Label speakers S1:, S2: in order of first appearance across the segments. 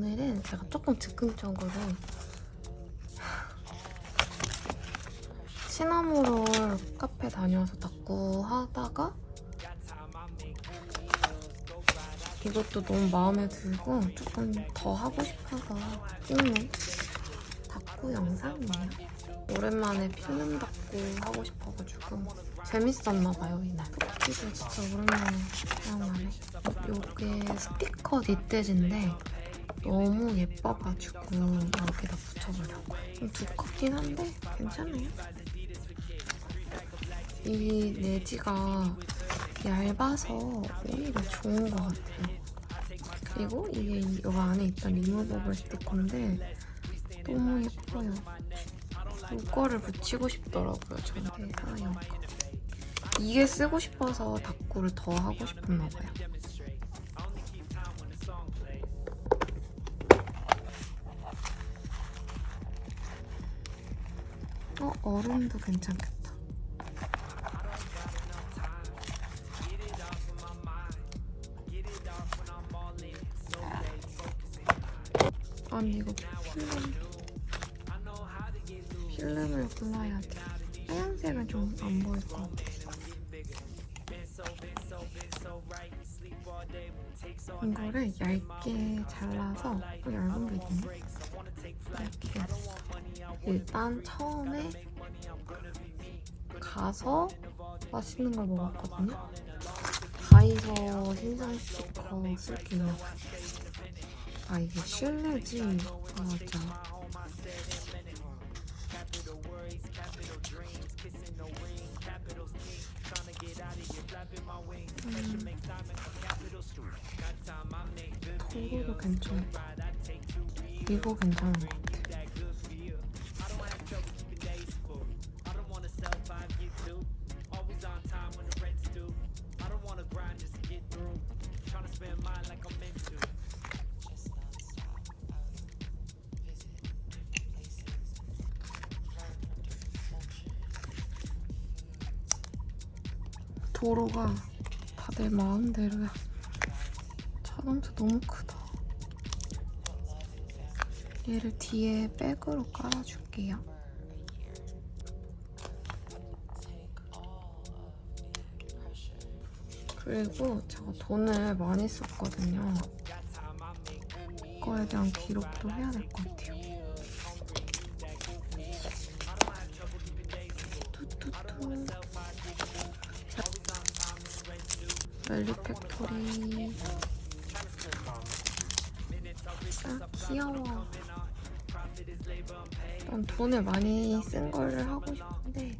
S1: 오늘은 제가 조금 즉흥적으로 시나모롤 카페 다녀와서 닦고 하다가 이것도 너무 마음에 들고 조금 더 하고 싶어서 찍는 닭구 영상이에요. 오랜만에 필름 닭구 하고 싶어가지고 재밌었나봐요 이날. 토끼도 진짜 오랜만에 사용하네. 요게 스티커 니떼즈인데 너무 예뻐가지고 여기다 붙여보려고요. 좀 두껍긴 한데 괜찮아요. 이 내지가 얇아서 오히려 좋은 것 같아요. 그리고 이게 이 안에 있던 리무버블 스티커인데 너무 예뻐요. 이거를 붙이고 싶더라고요. 저한테 하얀 거. 이게 쓰고 싶어서 닭구를 더 하고 싶었나 봐요. 어, 얼음도 괜찮겠다. 아니 이거 필름 필름을 골라야 돼. 하얀색은 좀 안 보일 것 같아. 이거를 얇게 잘라서 또 얇은 게 있네. 이렇게 일단 처음에 가서 맛있는 걸 먹었거든요. 다이소 신상 스티커 쓸게 있나 봐요. 아 이게 실내지? 아, 맞아. 음. 도로도 괜찮다. 이거 괜찮은 것 같아. 도로가 다들 마음대로야. 자동차 너무 크다. 얘를 뒤에 백으로 깔아줄게요. 그리고 제가 돈을 많이 썼거든요. 그거에 대한 기록도 해야 될 것 같아요. 뚜뚜뚜. 멜리 팩토리. 아, 귀여워. 난 돈을 많이 쓴 거를 하고 싶은데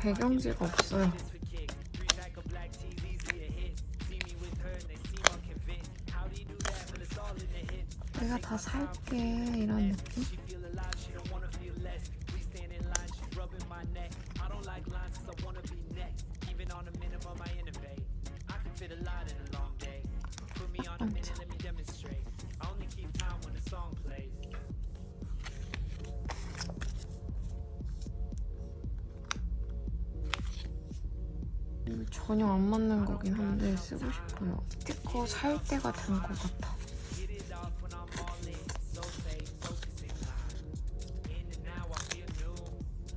S1: 배경지가 없어요. 내가 다 살게 이런 느낌? 전혀 안 맞는 거긴 한데 쓰고 싶어요. 스티커 살 때가 된 것 같아.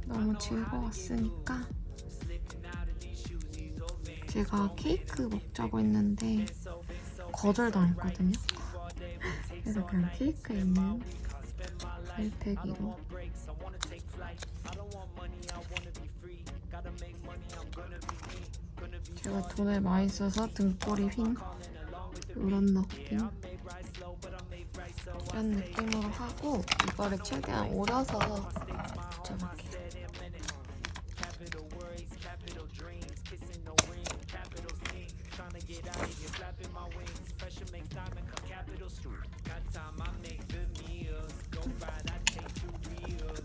S1: 너무 즐거웠으니까 제가 케이크 먹자고 했는데 거절당했거든요. 그래서 그냥 케이크에 있는 멜팩이로 제가 돈을 많이 써서 등골이 휜 이런 느낌 이런 느낌으로 하고 이거를 최대한 오려서 붙여볼게요.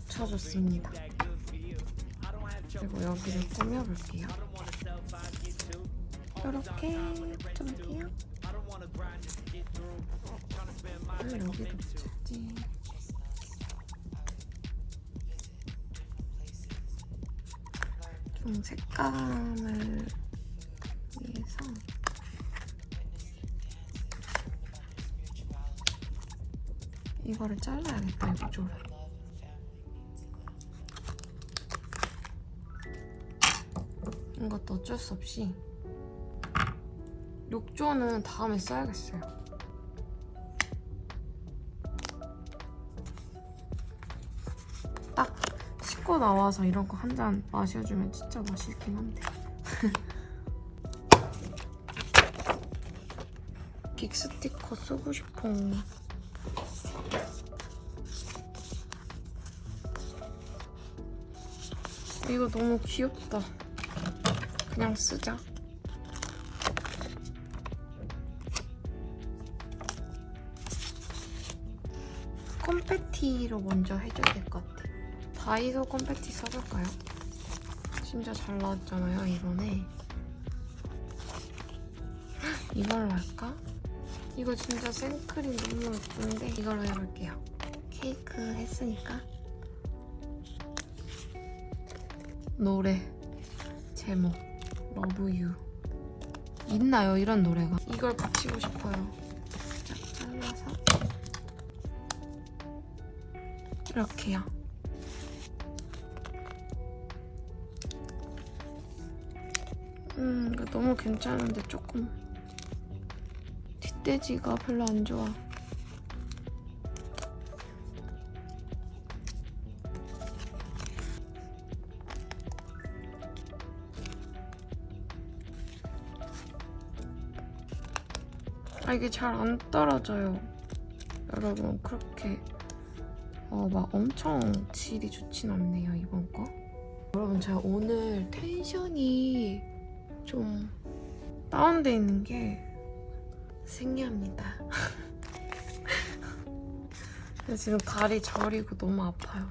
S1: 붙여줬습니다. 그리고 여기를 꾸며볼게요. 이렇게 붙여볼게요. 왜 여기도 붙였지? 좀 색감을 위해서 이거를 잘라야겠다 이 구조를 이것도 어쩔 수 없이 욕조는 다음에 써야겠어요. 딱 씻고 나와서 이런 거 한 잔 마셔주면 진짜 맛있긴 한데. 빅 스티커 쓰고 싶어. 이거 너무 귀엽다. 그냥 쓰자 컴패티로 먼저 해줘야 될 것 같아. 다이소 컴패티 써볼까요? 진짜 잘 나왔잖아요 이번에. 이걸로 할까? 이거 진짜 생크림 너무 예쁜데 이걸로 해볼게요. 케이크 했으니까. 노래. 제목. 러브 유 있나요 이런 노래가? 이걸 붙이고 싶어요. 쫙 잘라서 이렇게요. 음 이거 너무 괜찮은데 조금 뒷돼지가 별로 안 좋아. 아 이게 잘 안 떨어져요. 여러분 그렇게 어 막 엄청 질이 좋진 않네요 이번 거. 여러분 제가 오늘 텐션이 좀 다운돼 있는 게 생리합니다. 지금 다리 저리고 너무 아파요.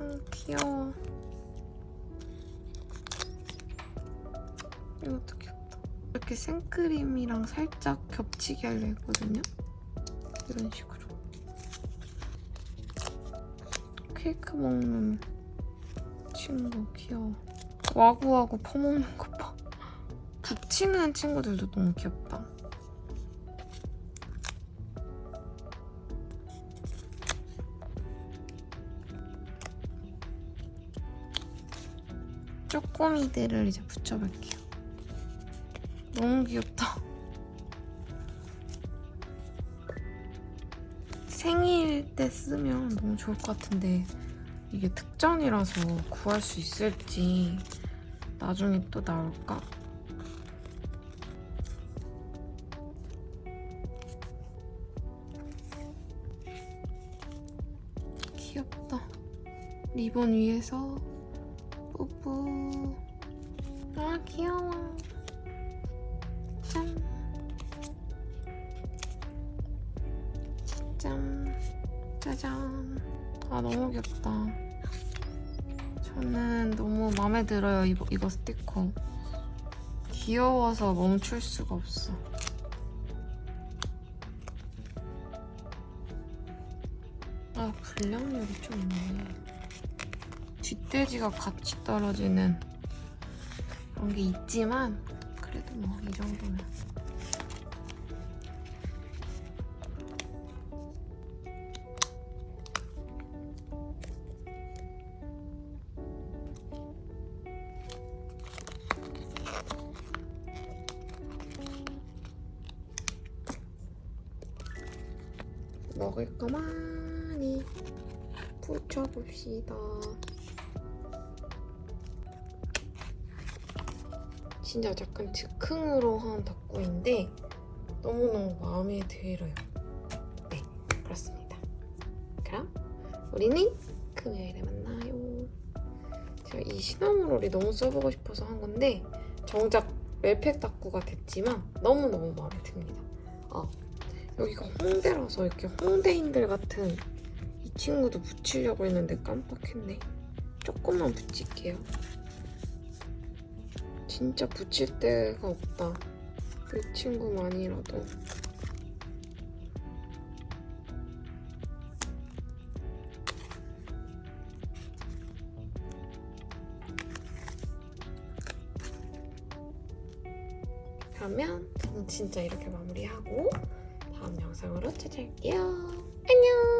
S1: 음 귀여워. 이것도 귀엽다 이렇게 생크림이랑 살짝 겹치게 하려 했거든요? 이런 식으로 케이크 먹는 친구 귀여워. 와구와구 퍼먹는 거봐. 붙이는 친구들도 너무 귀엽다. 쪼꼬미들을 이제 붙여볼게요. 너무 귀엽다 때 쓰면 너무 좋을 것 같은데 이게 특전이라서 구할 수 있을지 나중에 또 나올까? 귀엽다. 리본 위에서 뿌뿌. 아 귀여워. 짜잔. 아 너무 귀엽다. 저는 너무 마음에 들어요 이거, 이거 스티커. 귀여워서 멈출 수가 없어. 아 불량률이 좀 있네. 뒷돼지가 같이 떨어지는 그런 게 있지만 그래도 뭐 이 정도면. 먹을 거 많이 붙여봅시다. 진짜 약간 즉흥으로 한 덕구인데 너무너무 마음에 들어요. 네, 그렇습니다. 그럼 우리는 금요일에 만나요. 제가 이 시나몬롤이 너무 써보고 싶어서 한 건데 정작 멜팩 덕구가 됐지만 너무너무 마음에 듭니다. 아, 여기가 홍대라서 이렇게 홍대인들 같은 이 친구도 붙이려고 했는데 깜빡했네. 조금만 붙일게요. 진짜 붙일 데가 없다. 이 친구만이라도. 그러면 저는 진짜 이렇게 마무리하고 다음 영상으로 찾아올게요. 안녕!